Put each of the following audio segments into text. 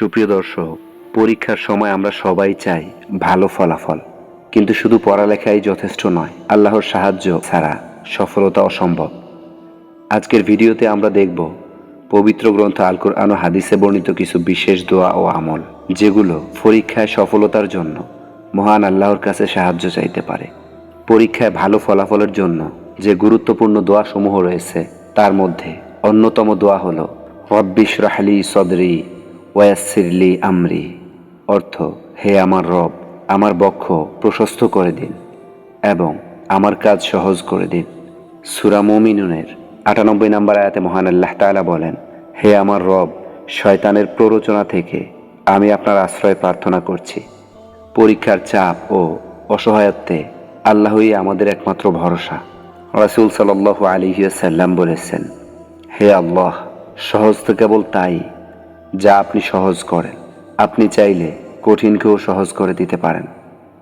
সুপ্রিয় দর্শক, পরীক্ষার সময় আমরা সবাই চাই ভালো ফলাফল। কিন্তু শুধু পড়ালেখাই যথেষ্ট নয়, আল্লাহর সাহায্য ছাড়া সফলতা অসম্ভব। আজকের ভিডিওতে আমরা দেখব পবিত্র গ্রন্থ আল কোরআন ও হাদিসে বর্ণিত কিছু বিশেষ দোয়া ও আমল, যেগুলো পরীক্ষায় সফলতার জন্য মহান আল্লাহর কাছে সাহায্য চাইতে পারে। পরীক্ষায় ভালো ফলাফলের জন্য যে গুরুত্বপূর্ণ দোয়াসমূহ রয়েছে, তার মধ্যে অন্যতম দোয়া হলো রব্বিশ রাহলি সদরি ওয়াসিরলি আমরি, অর্থ, হে আমার রব, আমার বক্ষ প্রশস্ত করে দিন এবং আমার কাজ সহজ করে দিন। সুরা মুমিনুনের আটানব্বই নম্বর আয়াতে মহান আল্লাহ তাআলা বলেন, হে আমার রব, শয়তানের প্ররোচনা থেকে আমি আপনার আশ্রয় প্রার্থনা করছি। পরীক্ষার চাপ ও অসহায়ত্বে আল্লাহই আমাদের একমাত্র ভরসা। রাসুল সাল্লাহ আলিহাল্লাম বলেছেন, হে আল্লাহ, সহজ তো কেবল তাই যা আপনি সহজ করেন। আপনি চাইলে কঠিনকেও সহজ করে দিতে পারেন।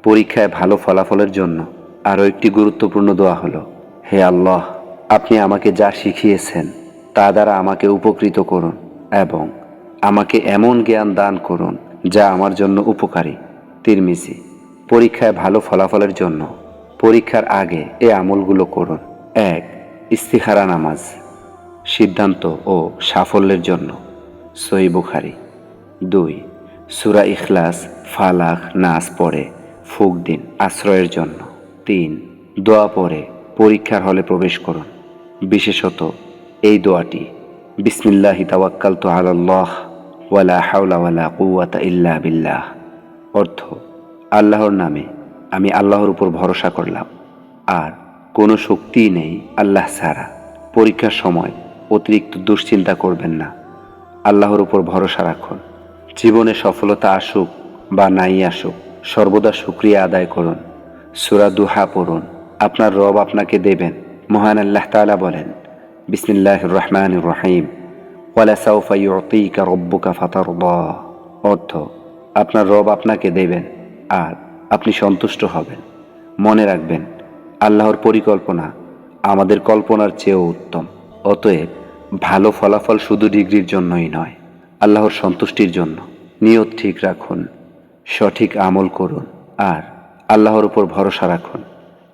পরীক্ষায় ভালো ফলাফলের জন্য আরও একটি গুরুত্বপূর্ণ দোয়া হলো, হে আল্লাহ, আপনি আমাকে যা শিখিয়েছেন তা দ্বারা আমাকে উপকৃত করুন এবং আমাকে এমন জ্ঞান দান করুন যা আমার জন্য উপকারী। তিরমিজি, পরীক্ষায় ভালো ফলাফলের জন্য পরীক্ষার আগে এ আমলগুলো করুন। এক ইস্তিখারা নামাজ। সিদ্ধান্ত ও সাফল্যের জন্য সই বুখারি। দুই, সুরা ইখলাস, ফালাক, নাস পড়ে, ফুক দিন, আশ্রয়ের জন্য। তিন, দোয়া পড়ে, পরীক্ষার হলে প্রবেশ করুন। বিশেষত এই দোয়াটি, বিসমিল্লাহি তাওয়াক্কাল তো আল্লাহ ওয়ালা হাওলা ওয়ালা কুওয়াতা ইল্লা বিল্লাহ। অর্থ, আল্লাহর নামে আমি আল্লাহর উপর ভরসা করলাম। আর কোনো শক্তিই নেই আল্লাহ ছাড়া। পরীক্ষার সময় অতিরিক্ত দুশ্চিন্তা করবেন না। আল্লাহর উপর ভরসা রাখুন। জীবনে সফলতা আসুক বা নাই আসুক, সর্বদা শুক্রিয়া আদায় করুন। সুরা দুহা পড়ুন। আপনার রব আপনাকে দেবেন। মহান আল্লাহ তাআলা বলেন বিসমিল্লাহ রহমান রহিম। অর্থ, আপনার রব আপনাকে দেবেন আর আপনি সন্তুষ্ট হবেন। মনে রাখবেন, আল্লাহর পরিকল্পনা আমাদের কল্পনার চেয়েও উত্তম। অতএব ভালো ফলাফল শুধু ডিগ্রির জন্যই নয়, আল্লাহর সন্তুষ্টির জন্য। নিয়ত ঠিক রাখুন, সঠিক আমল করুন, আর আল্লাহর উপর ভরসা রাখুন।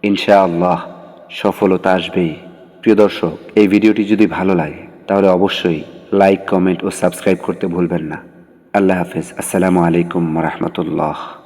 ইনশাআল্লাহ সফলতা আসবেই। প্রিয় দর্শক, এই ভিডিওটি যদি ভালো লাগে, তাহলে অবশ্যই লাইক, কমেন্ট ও সাবস্ক্রাইব করতে ভুলবেন না। আল্লাহ হাফেজ। আসসালামু আলাইকুম রহমতুল্লাহ।